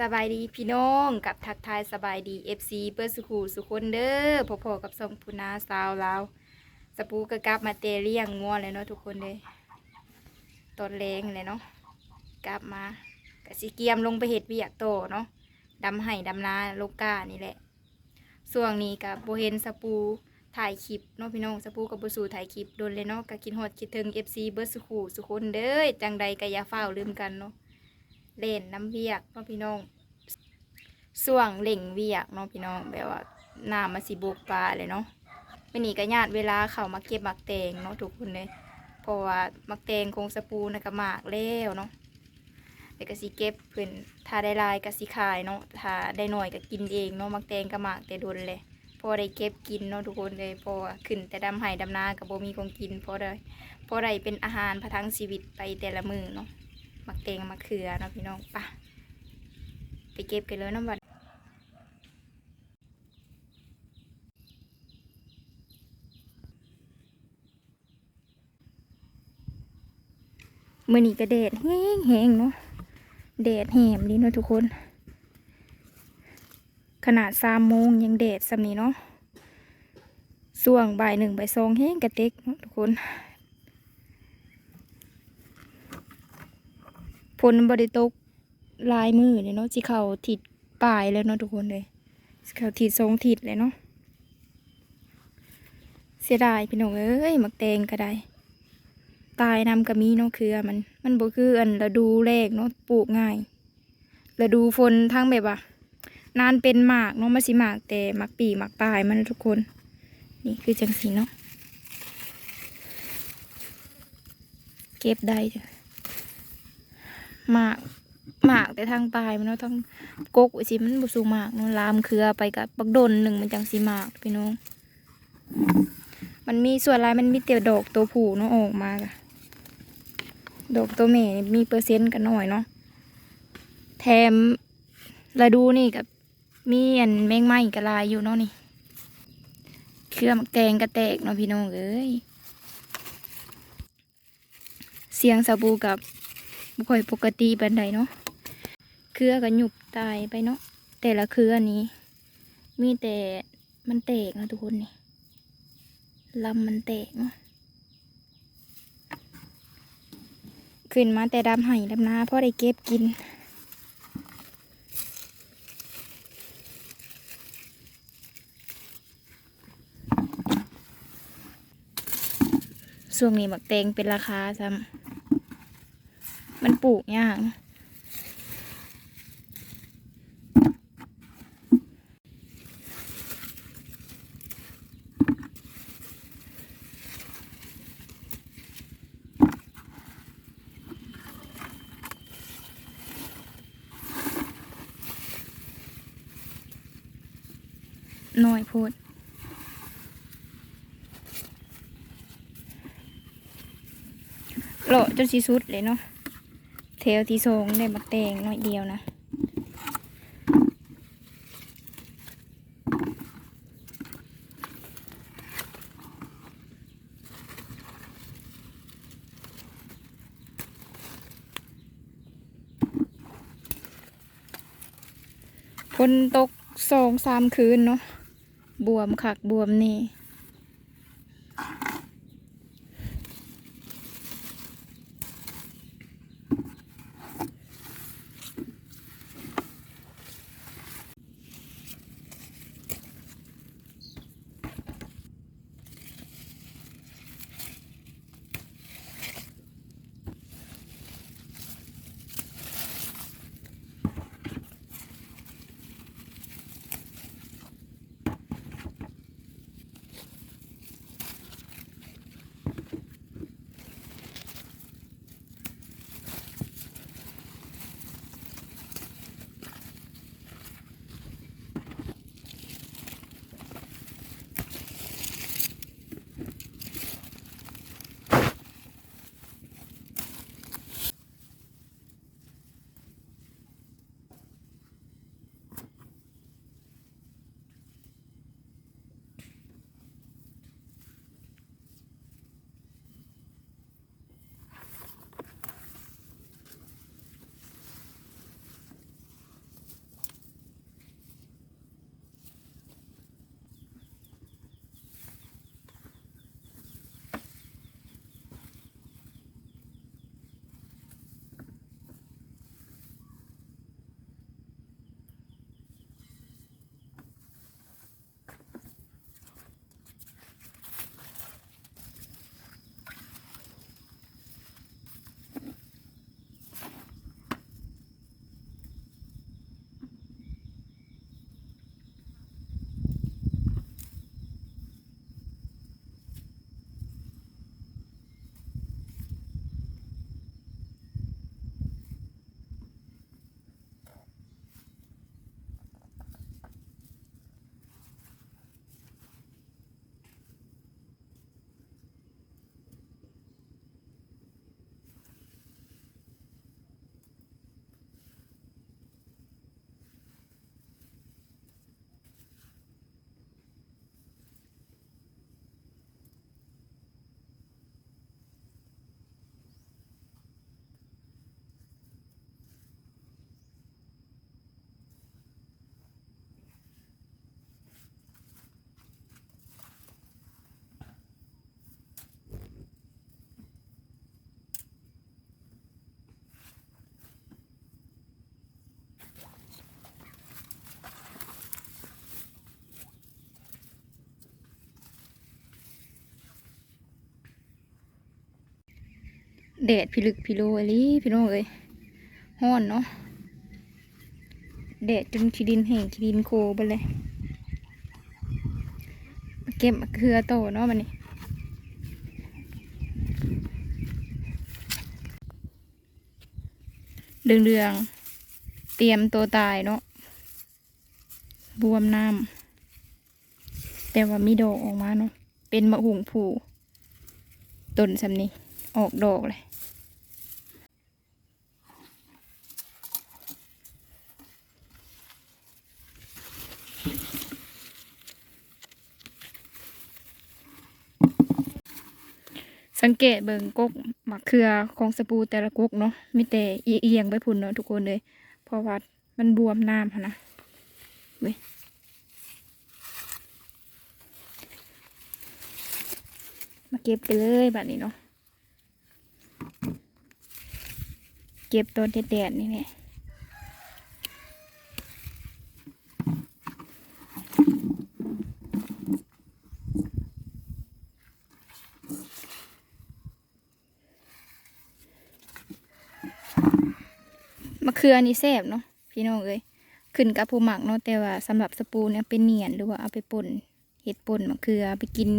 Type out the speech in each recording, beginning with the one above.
สบายดีพี่น้องกับทักทายสบายดี FC เปิดสุขูสุคนเด้อพอๆกับสองพุนาสาวลาวสปูกระกลับมาเตเลี้ยงงัวเลยเนาะทุกคนเลยตอนแรงเลยเนาะกลับมากะสิเกียมลงไปเห็ดเวียกโตเนาะดำไห้ดำนาโลกานี่แหละส่วงนี้กับโบเห็นสปูถ่ายคลิปเนาะพี่น้องสปูกับโบสูถ่ายคลิปโดนเลยเนาะกะกินฮอดคิดถึง FC เบิร์สุขูสุคนเด้อจังใดกะยาเฝ้าลืมกันเนาะ เล่นน้ำเวียกเนาะพี่น้องส่วงเล่งเวียกเนาะพี่น้องแบบว่าน้ำมาสิบุกปลาเลยเนาะไม่หนีกระยาดเวลาเขามาเก็บมักแตงเนาะทุกคนเลยเพราะว่ามักแตงคงสปูนะกะหมากแล้วเนาะแต่ก็สิเก็บเพิ่นถ้าได้ลายก็สิขายเนาะถ้าได้หน่อยก็กินเองเนาะมักแตงกะหมากแต่ดนเลยพอได้เก็บกินเนาะทุกคนเลยเพอขึ้นแต่ดำไห้ดำนากับโบมีของกินพอได้พอได้เป็นอาหารประทังชีวิตไปแต่ละมือเนาะ มักแตงมะเขือเนาะพี่น้องปะไปเก็บกันเลยน้ำบัดมื่อนี้ก็แดดแห้งแห้งๆเนาะแดดแหมดีเนาะทุกคน ขนาดสามโมงยังแดดสำนี้เนาะส่วงบ่ายหนึ่งบ่ายสองแห้งกระเต็กเนาะทุกคน ฝนบริตกลายมือเลยเนาะสิเขาทิดปลายแล้วเนาะทุกคนเลยสิเขาทิดทรงทิดเลยเนาะเสียดายพี่น้องเอ้ยหมักแตงก็ได้ ตายนำกระมีเนาะคือมัน มันบ่คืออันฤดูแรกเนาะปลูกง่ายฤดูฝนทั้งแบบว่านานเป็นหมากเนาะมาสิหมากแต่หมักปีหมักปลายมันทุกคน นี่คือจังสีเนาะเก็บได้จ้ะ หมากหมากแต่ทางปลายมันเนาะทั้งกกไว้สิมันบุสูหมากเนาะลามเครือไปกับบักดนหนึ่งมันจังสีหมากพี่น้อง มันมีส่วนลายมันมีเตียวดอกตัวผู้เนาะออกมากะดอกตัวแม่นี่มีเปอร์เซ็นต์กันหน่อยเนาะแถมฤดูนี่กับมีอันแมงไม้กระลายอยู่เนาะนี่เครื่อมักแตงกระแตกเนาะพี่น้องเอ้ยเสียงสบู่กับ บ่ค่อยปกติปานใดเนาะเครือก็หยุบตายไปเนาะแต่ละเครือนี้ มีแต่มันแตกนะทุกคนนี่ลำมันแตกเนาะขึ้นมาแต่ดำไห้ดำนาเพราะได้เก็บกินช่วงนี้หมักแตงเป็นราคาซ้ำ มันปลูกยากนะน้อยพูดโลจนสีสุดเลยเนาะ เทลที่สองได้บักแตงน้อยเดียวนะฝนตกสองสามคืนเนาะบวมขักบวมนี่ แดดพิลึกพิโลอหลีพี่น้องเอ้ยฮ้อนเนาะแดดจนขี้ดินแห้งขี้ดินโคไปเลยเก็บมะเขือโตเนาะมันนี่เดืองเดืองๆเตรียมตัวตายเนาะบวมน้ำแต่ว่ามีดอกออกมาเนาะเป็นมะหุงผูต้นสำนี้ออกดอกเลย สังเกตเบิงกกหมักเครือของสปูแต่ละกกเนาะมีแต่เอียงไปพุ่นเนาะทุกคนเลยเพราะว่ามันบวมน้ำนะเว้ยมาเก็บไปเลยแบบนี้เนาะเก็บต้นแดดๆนี่แหละ มะเขือนี่แซ่บเนาะพี่น้องเอ้ยขึ้นกับผู้หมักเนาะแต่ว่าสำหรับสปูเนี่ยเป็นเนียนหรือว่าเอาไปป่นเห็ดป่นมะเขือไปกิน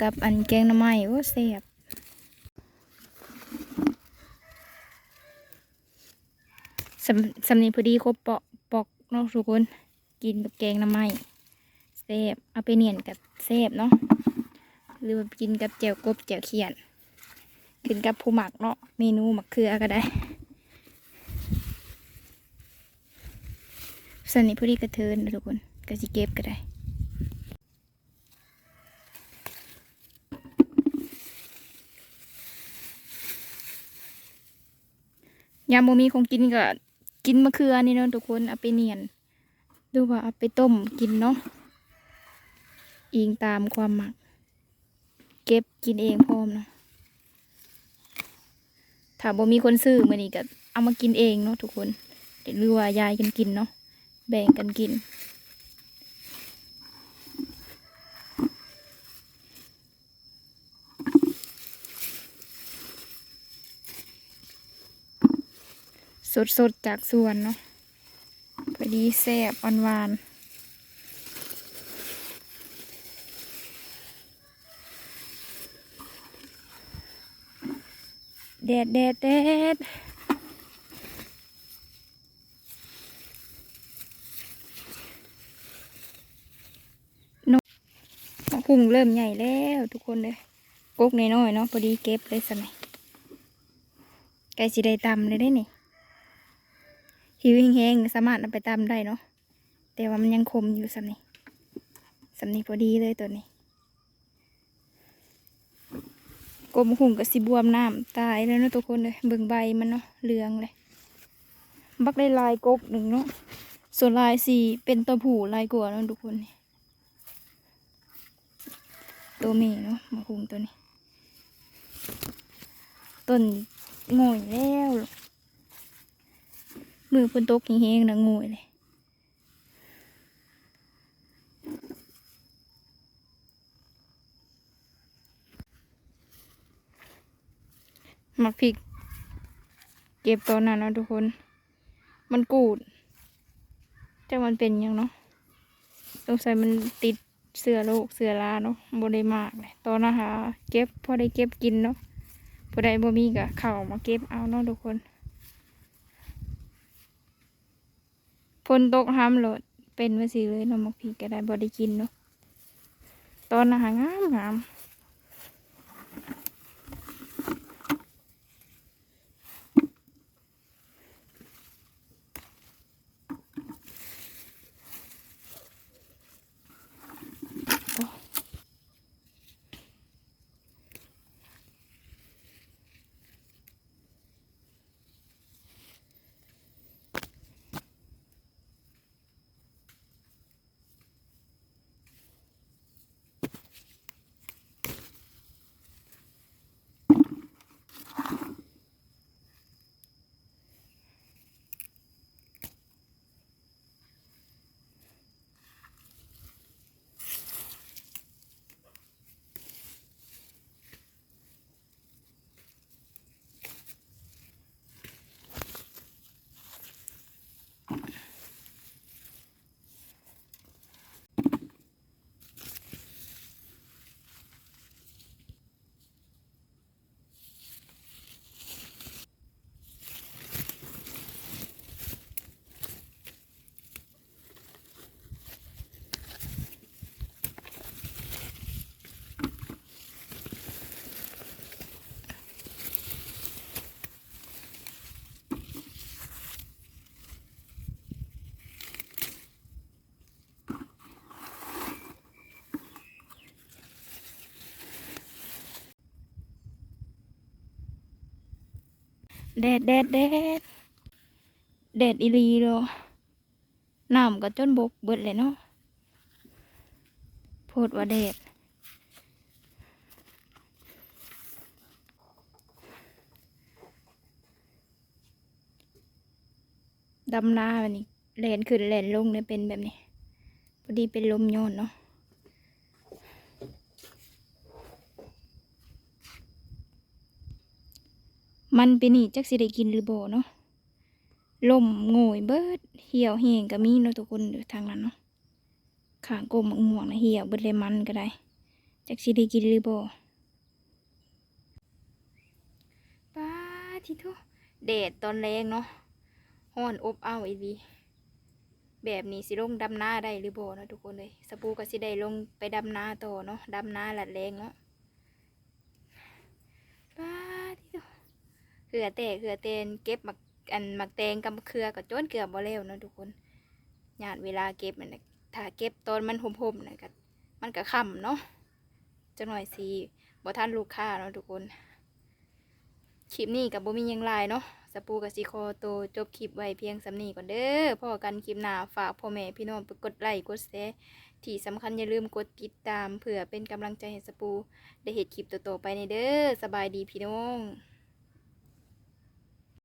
กับอันแกงน้ำไม้โอ้แซ่บสำสำนีพอดีครบปอกปอกเนาะทุกคนกินกับแกงน้ำไม้แซ่บเอาไปเนียนกับแซ่บเนาะหรือว่ากินกับแจ่วกบแจ่วเขียน กินกับผู้หมักเนาะเมนูมะเขือก็ได้ สนนี้พอดีกระเทินนะทุกคนก็สิเก็บก็ได้ยามโมมีของกินก็กินมะเขือนี่เนาะทุกคนเอาไปเนียนดูว่าเอาไปต้มกินเนาะอิงตามความหมัก เก็บกินเองพร้อมเนาะถ้าบ่มีคนซื้อมือนี้ก็เอามากินเองเนาะทุกคนหรือว่ายายกันกินเนาะ แบ่งกันกิน สดๆ จากสวนเนาะพอดีแซ่บอ่อนหวานแดดแดดแดด มะพุงเริ่มใหญ่แล้วทุกคนเลยกกน้อยๆเนาะพอดีเก็บเลยสมัยไก่สีได้ตำเลยได้นี่หิวแห้งๆสามารถเอาไปตำได้เนาะแต่ว่ามันยังคมอยู่สำนี้สำนี้พอดีเลยตัวนี้กบมะพุงกับสีบวมน้ำตายแล้วเนาะทุกคนเลยเบิ่งใบมันเนาะเหลืองเลย บักได้ลายกกหนึ่งเนาะส่วนลายสีเป็นตัวผู้ลายกลัวเนาะทุกคนนี่ ตัวเมเนาะมาคุงตัวนี้ต้นง่ยแล้วมือเพิ่นตกแห้งๆนะง่ยเลยมักพริก เก็บตอนนั้นนะทุกคน มันกูดแต่มันเป็นยังเนาะสงสัยมันติด เสือโลกเสือลาเนาะบ่ได้มากเลยตอนนะคะ เก็บพอได้เก็บกินเนาะพอได้บ่มีก็เข้ามาเก็บเอาเนาะทุกคนฝนตกห้ามโหลดเป็นมาสิเลยเนาะมักพีก็ได้บ่ได้กินเนาะตอนนะหางามงาม แดดแดดแดดแดดอีหลีโลน้ำก็จนบกเบิดเลยเนาะโพดว่าแดดดำหน้าแบบนี้แลนขึ้นแลนลงเนี่ยเป็นแบบนี้พอดีเป็นลมโยนเนาะ มันเป็นนี่จักสิได้กินหรือบ่เนาะลมโง่ยเบิดเหี่ยวเหี่ยงก็มีเนาะทุกคนอยู่ทางนั้นเนาะขางกลมง่วงนะเหี่ยวเบิดเลยมันก็ได้จักสิได้กินหรือบ่ป้าทิทุแดดตอนแรงเนาะห้อนอบอ้าวอีดีแบบนี้สิลงดำนาได้หรือบ่เนาะทุกคนเลยสปูก็สิได้ลงไปดำนาต่อเนาะดำนาหลัดแรงเนาะป้าที่ เขือแต่เขือเตนเก็บหมักอันหมักแตงกับเครือก็จนเกือบบ่แล้วเนาะทุกคนญาติเวลาเก็บมันะถ้าเก็บตอนมันห่มๆน่ะก็มันก็ค่ำเนาะจังหน่อยสิบ่ทันลูกค้าเนาะทุกคนคลิปนี้กับบ่มียังหลายเนาะสปูกับสิคโตวจบคลิปไว้เพียงสำนีก่อนเด้อพ่อกันคลิปหน้าฝากพ่อแม่พี่น้องไปกดไลค์กดแชร์ที่สำคัญอย่าลืมกดติดตามเพื่อเป็นกำลังใจให้สปู ได้เห็นคลิปต่อๆไปในเด้อสบายดีพี่น้อง